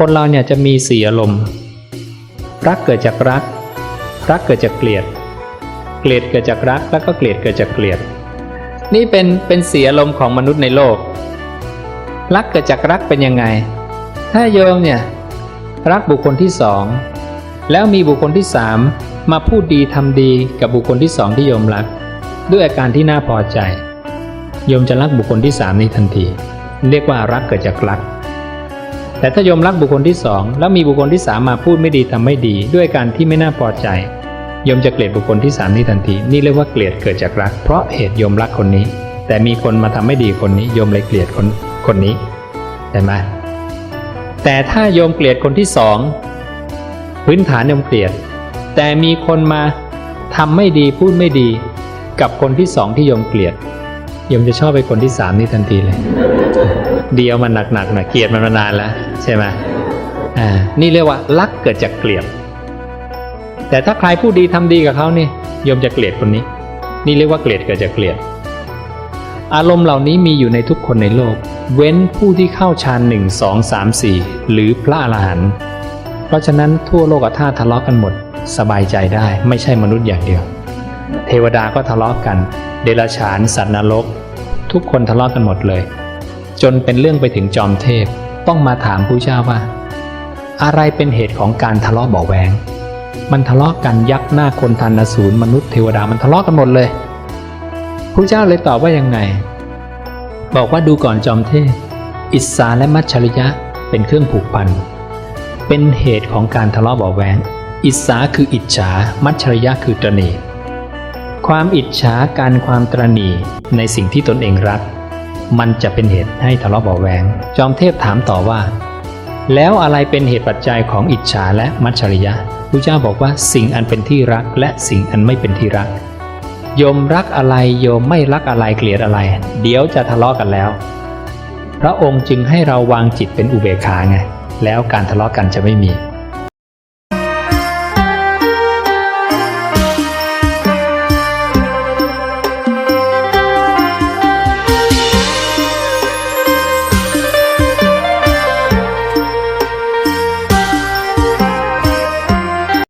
คนเราเนี่ยจะมีสี่อารมณ์ รักเกิดจากรัก รักเกิดจากเกลียด เกลียดเกิดจากรัก แล้วก็เกลียดเกิดจากเกลียด นี่เป็นเป็นสีอารมณ์ของมนุษย์ในโลก รักเกิดจากรักเป็นยังไง ถ้าโยมเนี่ยรักบุคคลที่สองแล้วมีบุคคลที่สามมาพูดดีทำดีกับบุคคลที่สองที่โยมรัก ด้วยอาการที่น่าพอใจ โยมจะรักบุคคลที่สามนี้ทันที เรียกว่ารักเกิดจากรัก แต่ถ้าโยมรักบุคคลที่สองแล้วมีบุคคลที่สามมาพูดไม่ดีทำไม่ดี ด้วยการที่ไม่น่าพอใจโยมจะเกลียดบุคคลที่สามนี้ทันที นี่เรียกว่าเกลียดเกิดจากรัก เพราะเหตุโยมรักคนนี้ แต่มีคนมาทำไม่ดีคนนี้โยมเลยเกลียดคนคนนี้เห็นไหมแต่ถ้าโยมเกลียดคนที่สองพื้นฐานโยมเกลียด แต่มีคนมาทำไม่ดีพูดไม่ดี กับคนที่สองที่โยมเกลียดโยมจะชอบไปคนที่สามนี้ทันทีเลย เดียวมันหนักๆนะเกลียดมันมานานแล้วใช่ไหมอ่านี่เรียกว่ารักเกิดจากเกลียด แต่ถ้าใครพูดดีทำดีกับเขานี่โยมจะเกลียดคนนี้ นี่เรียกว่าเกลียดเกิดจากเกลียด อารมณ์เหล่านี้มีอยู่ในทุกคนในโลก เว้นผู้ที่เข้าฌานหนึ่งสองสามสี่หรือพระอรหันต์เพราะฉะนั้นทั่วโลกธาตุทะเลาะกันหมด สบายใจได้ไม่ใช่มนุษย์อย่างเดียว เทวดาก็ทะเลาะกัน เดรัจฉานสัตว์นรก ทุกคนทะเลาะกันหมดเลย จนเป็นเรื่องไปถึงจอมเทพ ต้องมาถามผู้เจ้าว่า อะไรเป็นเหตุของการทะเลาะเบาแวงมันทะเลาะกันยักษ์หน้าคนทันอสูรมนุษย์เทวดามันทะเลาะกันหมดเลยผู้เจ้าเลยตอบว่ายังไง บอกว่าดูก่อนจอมเทพ อิสาและมัจฉริยะเป็นเครื่องผูกพัน เป็นเหตุของการทะเลาะเบาแวงอิสาคืออิจฉา มัจฉริยะคือตรณีความอิจฉาการความตรณีในสิ่งที่ตนเองรัก มันจะเป็นเหตุให้ทะเลาะเบาะแวง จอมเทพถามต่อว่า แล้วอะไรเป็นเหตุปัจจัยของอิจฉาและมัจฉริยะพระเจ้าบอกว่าสิ่งอันเป็นที่รักและสิ่งอันไม่เป็นที่รัก โยมรักอะไรโยมไม่รักอะไรเกลียดอะไร เดี๋ยวจะทะเลาะกันแล้ว พระองค์จึงให้เราวางจิตเป็นอุเบกขาไง แล้วการทะเลาะกันจะไม่มี